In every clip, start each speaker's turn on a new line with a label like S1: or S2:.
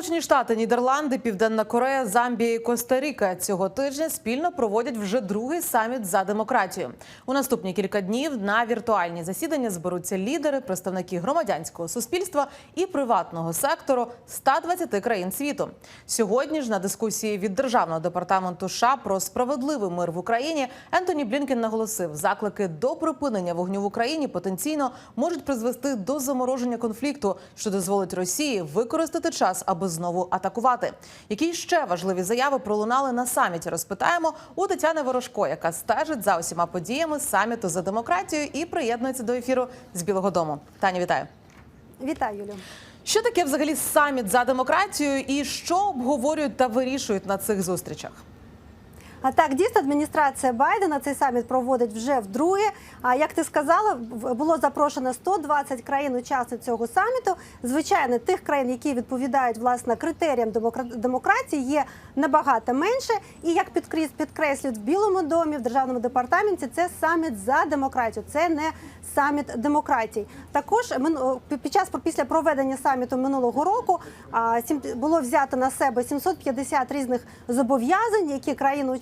S1: Сполучені Штати, Нідерланди, Південна Корея, Замбія і Коста-Ріка цього тижня спільно проводять вже другий саміт за демократію. У наступні кілька днів на віртуальні засідання зберуться лідери, представники громадянського суспільства і приватного сектору 120 країн світу. Сьогодні ж на дискусії від державного департаменту США про справедливий мир в Україні Ентоні Блінкен наголосив, заклики до припинення вогню в Україні потенційно можуть призвести до замороження конфлікту, що дозволить Росії використати час, аби знову атакувати. Які ще важливі заяви пролунали на саміті? Розпитаємо у Тетяни Ворожко, яка стежить за усіма подіями саміту за демократію і приєднується до ефіру з Білого Дому. Таня, вітаю.
S2: Вітаю, Юлю.
S1: Що таке взагалі саміт за демократію, і що обговорюють та вирішують на цих зустрічах?
S2: А так, дійсно, адміністрація Байдена цей саміт проводить вже вдруге. А як ти сказала, було запрошено 120 країн-учасниць цього саміту. Звичайно, тих країн, які відповідають власне критеріям демокра- демократії, є набагато менше. І як підкреслюють в Білому домі, в державному департаменті, це саміт за демократію, це не саміт демократій. Також під час після проведення саміту минулого року було взято на себе 750 різних зобов'язань, які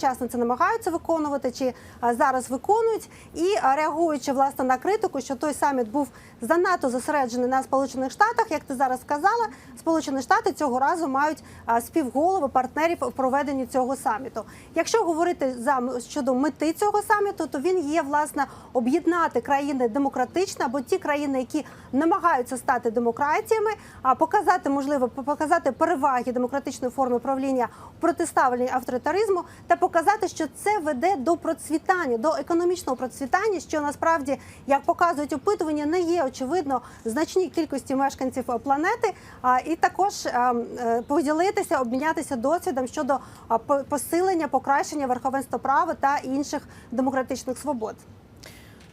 S2: країни-учасниці намагаються виконувати чи зараз виконують. І реагуючи власне на критику, що той саміт був занадто зосереджений на Сполучених Штатах, як ти зараз сказала, Сполучені Штати цього разу мають співголови партнерів в проведенні цього саміту. Якщо говорити за щодо мети цього саміту, то він є власне об'єднати країни демократичні або ті країни, які намагаються стати демократіями, а показати можливо показати переваги демократичної форми правління у протиставленні авторитаризму та показати, що це веде до процвітання, до економічного процвітання, що насправді, як показують опитування, не є очевидно значній кількості мешканців планети. А і також е, поділитися, обмінятися досвідом щодо по- посилення, покращення верховенства права та інших демократичних свобод.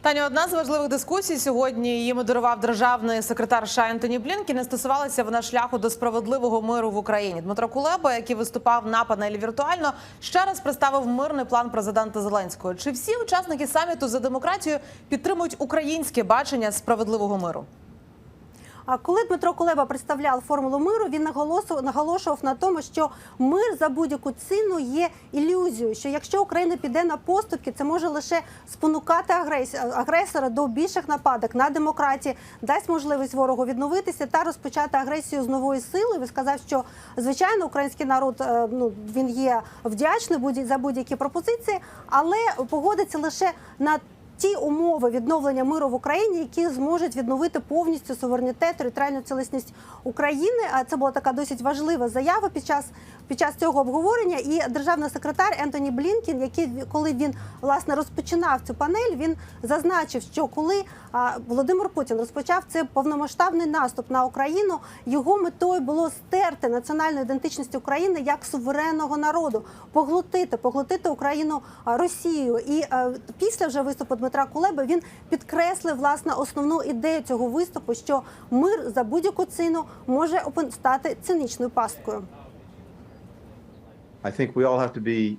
S1: Таня, одна з важливих дискусій сьогодні її модерував державний секретар США Ентоні Блінкін, і Стосувалася вона шляху до справедливого миру в Україні. Дмитро Кулеба, який виступав на панелі віртуально, ще раз представив мирний план президента Зеленського. Чи всі учасники саміту за демократію підтримують українське бачення справедливого миру?
S2: А коли Дмитро Кулеба представляв формулу миру, він наголосив- наголошував на тому, що мир за будь-яку ціну є ілюзією. Що якщо Україна піде на поступки, це може лише спонукати агрес- агресора до більших нападок на демократії, дасть можливість ворогу відновитися та розпочати агресію з нової сили. Він сказав, що звичайно український народ е, ну він є вдячний будь- за будь-які пропозиції, але погодиться лише на ті умови відновлення миру в Україні, які зможуть відновити повністю суверенітет, територіальну цілісність України. А це була така досить важлива заява під час під час цього обговорення. І державний секретар Ентоні Блінкін, який коли він власне розпочинав цю панель, він зазначив, що коли Володимир Путін розпочав цей повномасштабний наступ на Україну, його метою було стерти національну ідентичність України як суверенного народу, поглотити, поглотити Україну Росією. І е, після вже виступу Дмитра Кулеби він підкреслив власне основну ідею цього виступу, що мир за будь-яку ціну може стати цинічною пасткою.
S3: I think we all have to be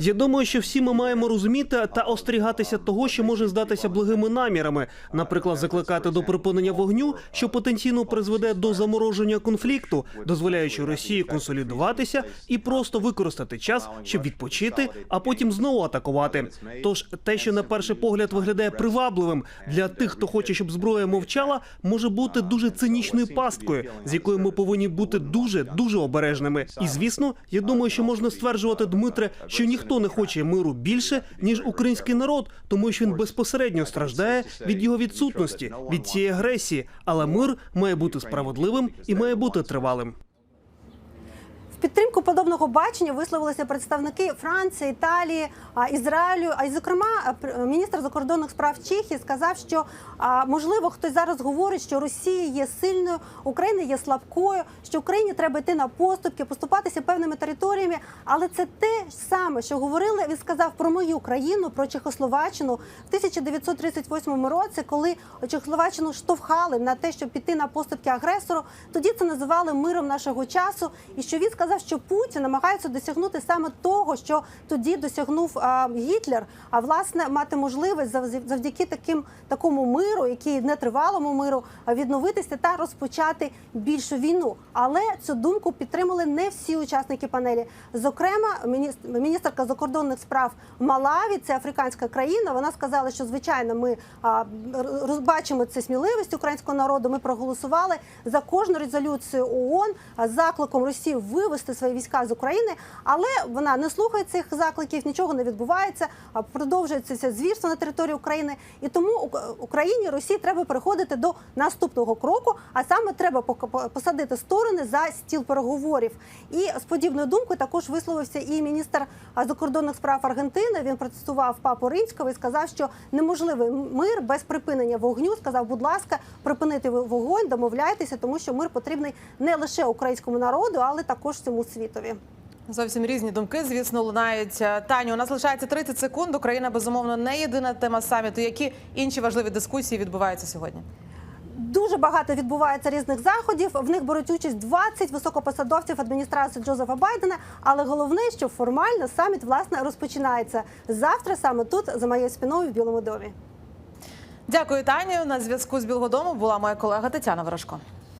S4: Я думаю, що всі ми маємо розуміти та остерігатися того, що може здатися благими намірами, наприклад, закликати до припинення вогню, що потенційно призведе до замороження конфлікту, дозволяючи Росії консолідуватися і просто використати час, щоб відпочити, а потім знову атакувати. Тож те, що на перший погляд виглядає привабливим для тих, хто хоче, щоб зброя мовчала, може бути дуже цинічною пасткою, з якою ми повинні бути дуже дуже обережними. І звісно, я думаю, що можна стверджувати, Дмитре, що ніхто не хоче миру більше ніж український народ, тому що він безпосередньо страждає від його відсутності, від цієї агресії. Але мир має бути справедливим і має бути тривалим.
S2: Підтримку подобного бачення висловилися представники Франції, Італії, Ізраїлю. А й зокрема, а, міністр закордонних справ Чехії сказав, що можливо хтось зараз говорить, що Росія є сильною, Україна є слабкою, що Україні треба йти на поступки, поступатися певними територіями. Але це те саме, що говорили. Він сказав про мою країну, про Чехословаччину в 1938 році, коли Чехословаччину штовхали на те, щоб піти на поступки агресору. Тоді це називали миром нашого часу, і що він сказав. Що Путін намагається досягнути саме того, що тоді досягнув а, Гітлер. А власне мати можливість зав- завдяки таким такому миру, який нетривалому миру, а, відновитися та розпочати більшу війну. Але цю думку підтримали не всі учасники панелі. Зокрема, міністерка закордонних справ Малаві, це африканська країна. Вона сказала, що звичайно ми а, розбачимо це сміливість українського народу. Ми проголосували за кожну резолюцію ООН закликом Росії вивести свої війська з України, але вона не слухає цих закликів, нічого не відбувається. Продовжується звірство на території України, і тому Україні Росії треба переходити до наступного кроку. А саме треба посадити сторони за стіл переговорів. І з подібною думкою також висловився і міністр закордонних справ Аргентини. Він протестував папу римського і сказав, що неможливий мир без припинення вогню. Сказав, будь ласка, припинити вогонь, домовляйтеся, тому що мир потрібний не лише українському народу, але також всьому світові.
S1: Зовсім різні думки, звісно, лунають. Таню, у нас лишається 30 секунд. Україна безумовно не єдина тема саміту. Які інші важливі дискусії відбуваються сьогодні?
S2: Дуже багато відбувається різних заходів. В них беруть участь 20 високопосадовців адміністрації Джозефа Байдена. Але головне, що формально саміт власне розпочинається завтра, саме тут за моєю спиною в Білому домі.
S1: Дякую, Таню. На зв'язку з Білгодому була моя колега Тетяна Ворожко.